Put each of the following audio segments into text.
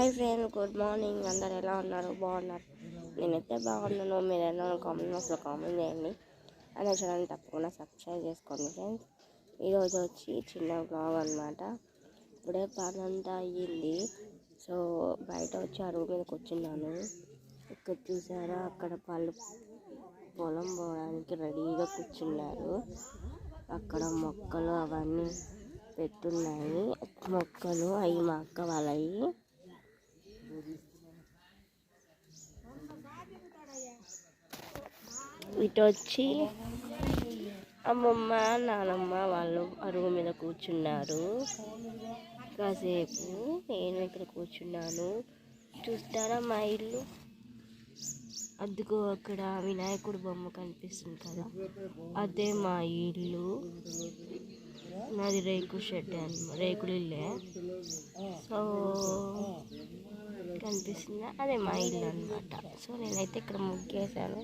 Hi friend good morning. అందరు ఎలా ఉన్నారు? బాగున్నారు? నేనైతే బాగున్నాను. మీరు ఎలా కామెంట్ బాక్స్లో కామెంట్ చేయండి. అలా ఛానల్ తప్పకుండా సబ్స్క్రైబ్ చేసుకోండి ఫ్రెండ్స్. ఈరోజు వచ్చి చిన్న బ్లాగ్ అనమాట ఇప్పుడే పని అంతా అయ్యింది. సో బయట వచ్చి అరుగు మీద కూర్చున్నాను ఇక్కడ చూసారా? అక్కడ వాళ్ళు పొలం పోవడానికి రెడీగా కూర్చున్నారు. అక్కడ మొక్కలు అవన్నీ పెట్టున్నాయి. మొక్కలు అవి మా అక్క వాళ్ళవి ఇటు వచ్చి అమ్మమ్మ నానమ్మ వాళ్ళు అరుగు మీద కూర్చున్నారు. కాసేపు నేను ఇక్కడ కూర్చున్నాను. చూస్తారా మా ఇల్లు? అదిగో అక్కడ వినాయకుడు బొమ్మ కనిపిస్తుంది కదా. అదే మా ఇల్లు. నాది రేకు షెడ్ అన్నమాట రేకులు ఇల్లే. సో కనిపిస్తుందా అదే మా ఇల్లు అనమాట సో నేనైతే ఇక్కడ ముగ్గేసాను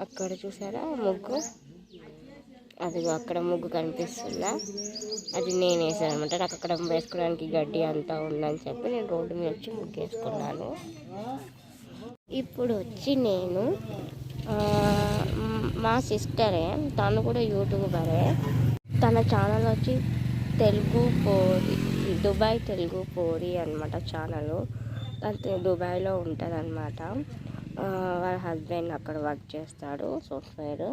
అక్కడ చూసారా ముగ్గు? అదిగో అక్కడ ముగ్గు కనిపిస్తుందా అది నేను వేసాను అనమాట నాకు అక్కడ వేసుకోవడానికి గడ్డి అంతా ఉందని చెప్పి నేను రోడ్డు మీద వచ్చి ముగ్గు వేసుకున్నాను ఇప్పుడు వచ్చి నేను మా సిస్టరే తను కూడా యూట్యూబరే. తన ఛానల్ వచ్చి తెలుగు పోరి దుబాయ్ తెలుగు పోరి అనమాట ఛానల్. తను దుబాయ్లో ఉంటుంది అనమాట వాళ్ళ హస్బెండ్ అక్కడ వర్క్ చేస్తాడు సాఫ్ట్వేర్.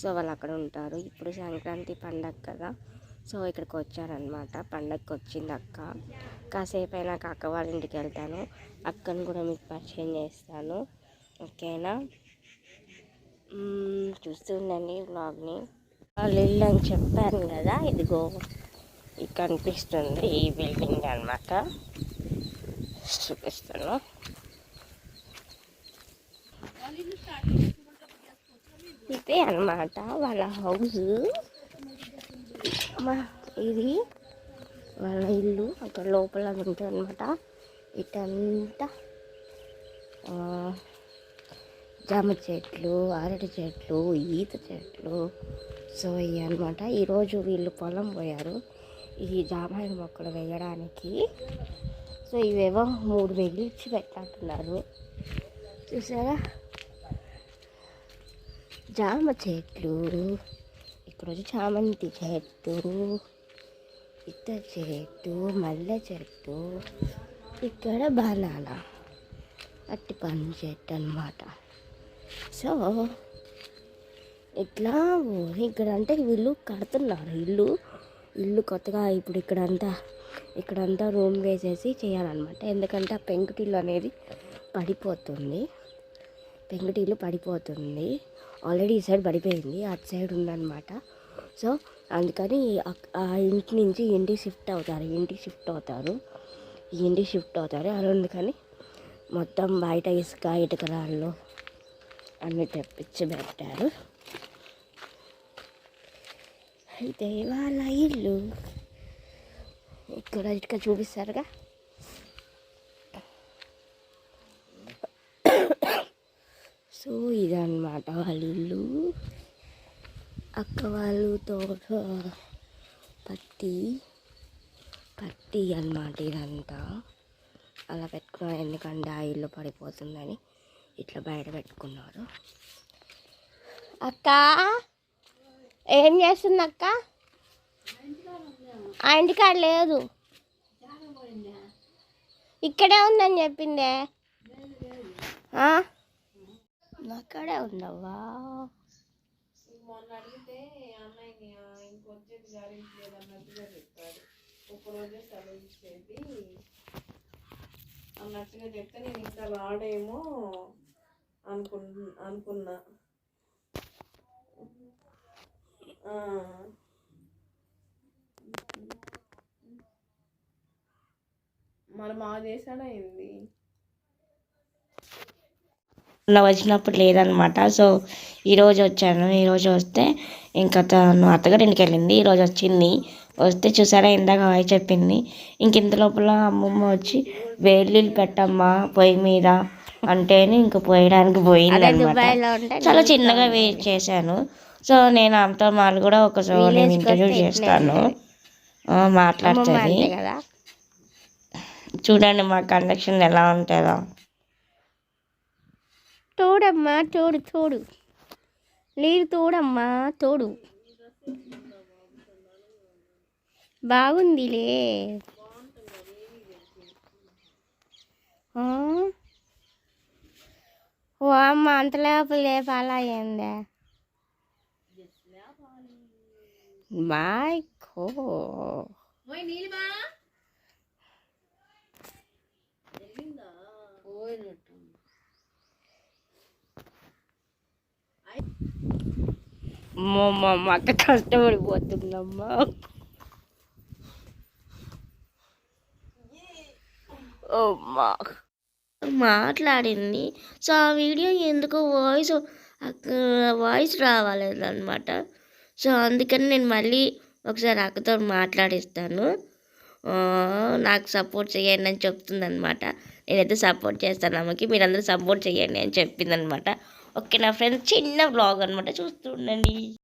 సో వాళ్ళు అక్కడ ఉంటారు. ఇప్పుడు సంక్రాంతి పండగ కదా సో ఇక్కడికి వచ్చారనమాట పండగకి వచ్చింది అక్క. కాసేపు అయినాక అక్క వాళ్ళ ఇంటికి వెళ్తాను. అక్కను కూడా మీకు పరిచయం చేస్తాను. ఓకేనా? చూస్తుండండి బ్లాగ్ని వ్లాగ్ని. వాళ్ళు ఇల్లు అని చెప్పాను కదా ఇదిగో ఇది కనిపిస్తుంది ఈ బిల్డింగ్ అన్నమాట. చూపిస్తాను ఇదే అన్నమాట వాళ్ళ హౌస్. మా ఇది వాళ్ళ ఇల్లు. అక్కడ లోపల ఉంటుంది అనమాట ఇటంతా జామ చెట్లు అరటి చెట్లు ఈత చెట్లు. సో ఇవి అనమాట ఈరోజు వీళ్ళు పొలం పోయారు. ఈ జామాయి మొక్కలు వేయడానికి సో ఇవేవో మూడు వేలు ఇచ్చి పెట్టాట్టున్నారు చూసారా? జామ చెట్లు ఇక్కడొచ్చి చామంతి చెట్టు ఇత్త చెట్టు మల్లె చెట్టు ఇక్కడ బనానా అట్టి పండు చెట్టు అనమాట సో ఇట్లా ఇక్కడ అంటే వీళ్ళు కడుతున్నారు. ఇల్లు ఇల్లు కొత్తగా ఇప్పుడు ఇక్కడంతా ఇక్కడంతా రూమ్ వేసేసి చేయాలన్నమాట. ఎందుకంటే ఆ పెంకుటిల్లు అనేది పడిపోతుంది. పెంకుటిల్లు పడిపోతుంది. ఆల్రెడీ ఈ సైడ్ పడిపోయింది. అటు సైడ్ ఉందన్నమాట. సో అందుకని ఆ- ఇంటి నుంచి ఇంటి ఇంటికి షిఫ్ట్ అవుతారు. ఇంటి ఇంటికి షిఫ్ట్ అవుతారు. ఈ ఇంటికి షిఫ్ట్ అవుతారు. అలా అందుకని మొత్తం బయట ఇసుక ఇటుక రాళ్ళు అన్నీ తెప్పించి పెట్టారు. అయితే ఇక్కడ ఇటుక చూపిస్తారుగా. సో ఇదన్నమాట వాళ్ళ ఇల్లు. అక్క వాళ్ళు తోట పత్తి పత్తి అన్నమాట ఇదంతా. అలా పెట్టుకున్నారు ఎందుకంటే ఆ ఇల్లు పడిపోతుందని ఇట్లా బయట పెట్టుకున్నారు. అక్క ఏం చేస్తుంది అక్క ఆ ఇంటికాడ లేదు. ఇక్కడే ఉందని చెప్పిందే. అక్కడే ఉందవ్వా మొన్న అడిగితే అన్నయ్యని ఇంకొచ్చేది గ్యారెంటీ లేదన్నట్టుగా చెప్పాడు ఒకరోజే సెలవు ఇచ్చేది అన్నట్టుగా చెప్తే నేను ఇంకా రాడేమో అనుకు అనుకున్నా మరి మా చేశాడా ఏంది మొన్న వచ్చినప్పుడు లేదనమాట. సో ఈరోజు వచ్చాను. ఈరోజు వస్తే ఇంకా తను అత్తగారింటికి వెళ్ళింది. ఈరోజు వచ్చింది. వస్తే చూసారా ఇందాక హాయ్ చెప్పింది. ఇంక ఇంత లోపల అమ్మమ్మ వచ్చి వేడి పెట్టమ్మా పొయ్యి మీద అంటేనే ఇంక పోయడానికి పోయింది అనమాట చాలా చిన్నగా వెయిట్ చేశాను. సో నేను ఆమెతో మాలు కూడా ఒక నేను ఇంటర్వ్యూ చేస్తాను. ఆ, మాట్లాడుతుంది. చూడండి మా కనెక్షన్ ఎలా ఉంటుందో. తోడమ్మా తోడు తోడు. నీరు తోడమ్మా తోడు. బాగుందిలే? ఓ అమ్మ అంత లోపల లేపాలా ఏందే? మై గో అమ్మో, మా మా అక్క కష్టపడిపోతుందమ్మా. అమ్మా. మాట్లాడింది. సో ఆ వీడియో ఎందుకో వాయిస్ వాయిస్ రావాలేదన్నమాట. సో అందుకని నేను మళ్ళీ ఒకసారి అక్కతో మాట్లాడిస్తాను. నాకు సపోర్ట్ చేయండి అని చెప్తుందనమాట నేనైతే సపోర్ట్ చేస్తాను ఆమెకి మీరందరూ సపోర్ట్ చేయండి అని చెప్పిందనమాట ఓకే నా ఫ్రెండ్స్ చిన్న బ్లాగ్ అనమాట చూస్తూ ఉండండి.